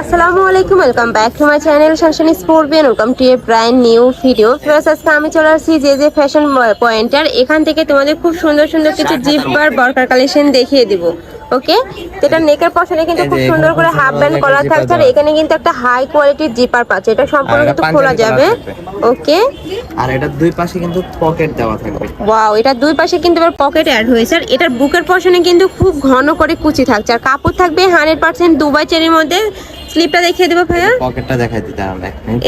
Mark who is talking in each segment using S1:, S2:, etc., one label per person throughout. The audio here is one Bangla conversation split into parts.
S1: আসসালামু আলাইকুম welcome back to my channel শানশানি স্পোর্টবিয়ান welcome to a brand new video fresh আজকে আমি চলে আসছি যে যে ফ্যাশন পয়েন্টার এখান থেকে তোমাদের খুব সুন্দর সুন্দর কিছু জিপ বার বরকার কালেকশন দেখিয়ে দিব। ওকে? যেটা নেকের পশনে কিন্তু খুব সুন্দর করে হাফ ব্যান্ড করা থাকছে। আর এখানে কিন্তু একটা হাই কোয়ালিটির জিপার পাচ্ছে। এটা সম্পূর্ণ কিন্তু খোলা যাবে। ওকে?
S2: আর এটা দুই পাশে কিন্তু পকেট দেওয়া থাকবে।
S1: ওয়াও এটা দুই পাশে কিন্তু এবার পকেট অ্যাড হয়েছে। আর এটার বুকের পশনে কিন্তু খুব ঘন করে কুচি থাকছে। আর কাপড় থাকবে হান্ড্রেড পার্সেন্ট দুবাই চেরির মধ্যে। স্লিপটা দেখিয়ে দেবো ভাইয়া?
S2: পকেটটা দেখাই দিতে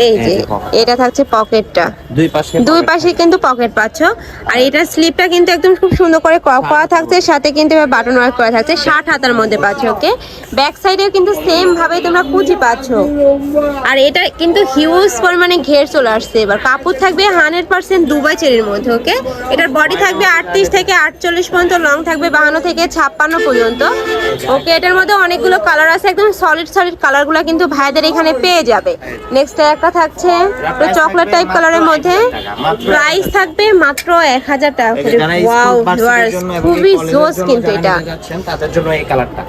S1: এই যে এটা থাকছে পকেটটা।
S2: দুই পাশে
S1: দুই পাশে কিন্তু পকেট পাচ্ছ। আর এটার স্লিপটা কিন্তু একদম খুব সুন্দর করে করা থাকছে সাথে কিন্তু বাটন ওয়ার্ক করা থাকছে ষাট হাতার মধ্যে পাচ্ছ ওকে? ব্যাক সাইডেও কিন্তু সেম ভাবে তোমরা কুচি পাচ্ছ। আর এটা কিন্তু হিউজ পরিমাণে ঘের চলে আসছে এবার। কাপড় থাকবে হান্ড্রেড পার্সেন্ট দুবাই চেরির মধ্যে ওকে? এটার বডি থাকবে আটত্রিশ থেকে আটচল্লিশ পর্যন্ত লং থাকবে বাহান্ন থেকে ছাপ্পান্ন পর্যন্ত ওকে? এটার মধ্যে অনেকগুলো কালার আছে একদম সলিড সলিড কালারগুলো কিন্তু ভাইদের এখানে পেয়ে যাবে। নেক্সট একটা থাকছে চকলেট টাইপ কালারের মধ্যে। প্রাইস থাকবে মাত্র এক হাজার টাকা করে। ওয়াও
S2: এবং
S1: খুবই জোস কিন্তু এটা।
S2: তাদের জন্য এই কালারটা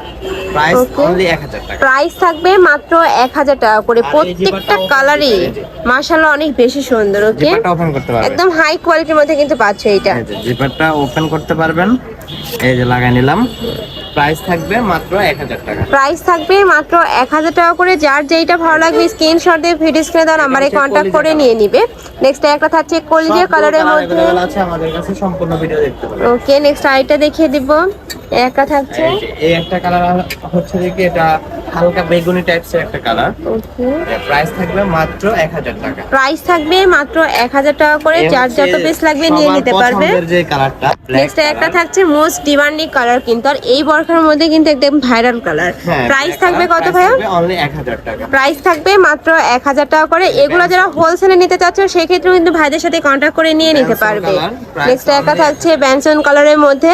S2: প্রাইস অনলি 1000 টাকা।
S1: প্রাইস থাকবে মাত্র এক হাজার টাকা করে। প্রত্যেকটা কালারই
S2: এই
S1: মাশাআল্লাহ অনেক বেশি সুন্দর ওকে
S2: জিপারটা ওপেন করতে পারবেন
S1: একদম হাই কোয়ালিটির মধ্যে কিন্তু পাচ্ছ এটা
S2: জিপারটা ওপেন করতে পারবেন। এই যে লাগাই নিলাম। প্রাইস থাকবে মাত্র 1000 টাকা।
S1: প্রাইস থাকবে মাত্র এক হাজার টাকা করে। যার যেইটা ভালো লাগবে স্ক্রিনশট দিয়ে ভিডিও স্ক্রিনে দেওয়া নম্বরে কন্টাক্ট করে নিয়ে নিবে। নেক্সট একটা থাকছে কলিজে কালারের মধ্যে।
S2: আছে আমাদের কাছে সম্পূর্ণ ভিডিও দেখতে পাবেন
S1: ওকে নেক্সট আইটা দেখিয়ে দিব। একটা থাকছে?
S2: এই একটা কালার হচ্ছে কি এটা হালকা বেগুনি টাইপসের একটা কালার
S1: ওকে।
S2: প্রাইস থাকবে মাত্র 1000 টাকা।
S1: প্রাইস থাকবে মাত্র এক হাজার টাকা করে। যার যত পিস লাগবে নিয়ে নিতে পারবে।
S2: যে কালারটা
S1: নেক্সট একটা থাকছে মোস্ট ডিমান্ডিং কালার কিন্তু। আর এই বরখার মধ্যে কিন্তু একদম ভাইরাল কালার প্রাইস থাকবে কত ভাইয়া?
S2: অনলি 1000 টাকা।
S1: প্রাইস থাকবে মাত্র এক হাজার টাকা করে। এগুলো যারা হোলসেলে নিতে চাচ্ছ সেক্ষেত্রে কিন্তু ভাইদের সাথে কন্ট্যাক্ট করে নিয়ে নিতে পারবে। নেক্সট একটা থাকছে ব্যানসন কালারের মধ্যে।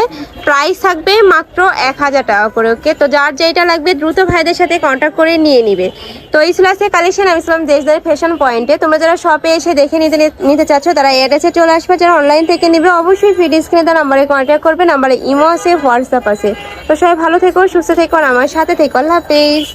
S1: প্রাইস থাকবে মাত্র এক হাজার টাকা করে ওকে তো যার যেটা লাগবে দ্রুত ভাইদের সাথে কন্ট্যাক্ট করে নিয়ে নিবে। তো এই আজকে কালেকশন আমি ছিলাম দেশদারি ফ্যাশন পয়েন্টে তোমরা যারা শপে এসে দেখে নিতে নিতে চাচ্ছ, তারা এড্রেসে চলে আসবে। যারা অনলাইন থেকে নেবে, অবশ্যই ফ্রি স্ক্রিনে তার নাম্বারে কন্ট্যাক্ট করবে। নাম্বারে ইমো আছে হোয়াটসঅ্যাপ আছে। তো সবাই ভালো থেকো, সুস্থ থেকো আমার সাথে থেকো। আল্লাহ হাফেজ।